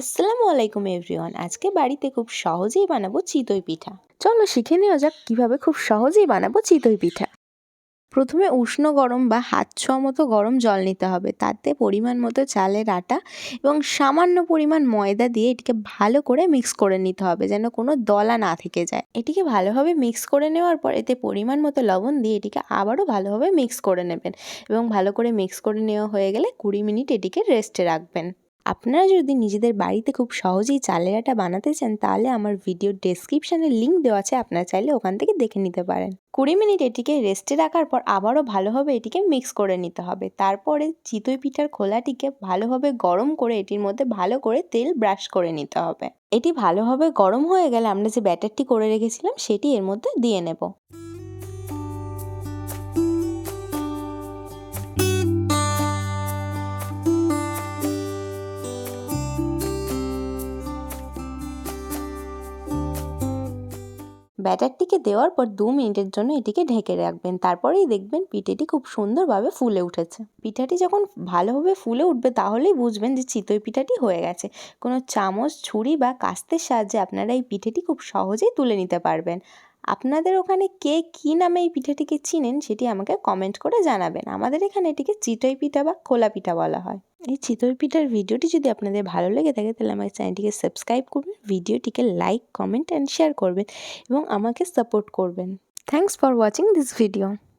আসসালামু আলাইকুম এভরিওয়ান। আজকে বাড়িতে খুব সহজেই বানাবো চিতই পিঠা। চলো শিখে নেওয়া যাক কীভাবে খুব সহজেই বানাবো চিতই পিঠা। প্রথমে উষ্ণ গরম বা হাত ছোঁয়া মতো গরম জল নিতে হবে। তাতে পরিমাণ মতো চালের আটা এবং সামান্য পরিমাণ ময়দা দিয়ে এটিকে ভালো করে মিক্স করে নিতে হবে যেন কোনো দলা না থেকে যায়। এটিকে ভালোভাবে মিক্স করে নেওয়ার পর এতে পরিমাণ মতো লবণ দিয়ে এটিকে আবারও ভালোভাবে মিক্স করে নেবেন এবং ভালো করে মিক্স করে নেওয়া হয়ে গেলে কুড়ি মিনিট এটিকে রেস্টে রাখবেন। আপনারা যদি নিজেদের বাড়িতে খুব সহজেই চালের আটা বানাতে চান, তাহলে আমার ভিডিও ডেসক্রিপশানে লিঙ্ক দেওয়া আছে, আপনারা চাইলে ওখান থেকে দেখে নিতে পারেন। কুড়ি মিনিট এটিকে রেস্টে রাখার পর আবারও ভালোভাবে এটিকে মিক্স করে নিতে হবে। তারপরে চিতই পিঠার খোলাটিকে ভালোভাবে গরম করে এটির মধ্যে ভালো করে তেল ব্রাশ করে নিতে হবে। এটি ভালোভাবে গরম হয়ে গেলে আমরা যে ব্যাটারটি করে রেখেছিলাম, সেটি এর মধ্যে দিয়ে নেব। ব্যাটারটিকে দেওয়ার পর দু মিনিটের জন্য এটিকে ঢেকে রাখবেন। তারপরেই দেখবেন পিঠেটি খুব সুন্দরভাবে ফুলে উঠেছে। পিঠাটি যখন ভালোভাবে ফুলে উঠবে, তাহলেই বুঝবেন যে চিতই পিঠাটি হয়ে গেছে। কোনো চামচ, ছুরি বা কাস্তের সাহায্যে আপনারা এই পিঠেটি খুব সহজেই তুলে নিতে পারবেন। আপনাদের ওখানে কে কী নামে এই পিঠাটিকে চিনেন সেটি আমাকে কমেন্ট করে জানাবেন। আমাদের এখানে এটিকে চিতই পিঠা বা খোলা পিঠা বলা হয়। এই চিতই পিঠার ভিডিওটি যদি আপনাদের ভালো লেগে থাকে, তাহলে আমার চ্যানেলটিকে সাবস্ক্রাইব করবেন, ভিডিওটিকে লাইক কমেন্ট অ্যান্ড শেয়ার করবেন এবং আমাকে সাপোর্ট করবেন। Thanks for watching this video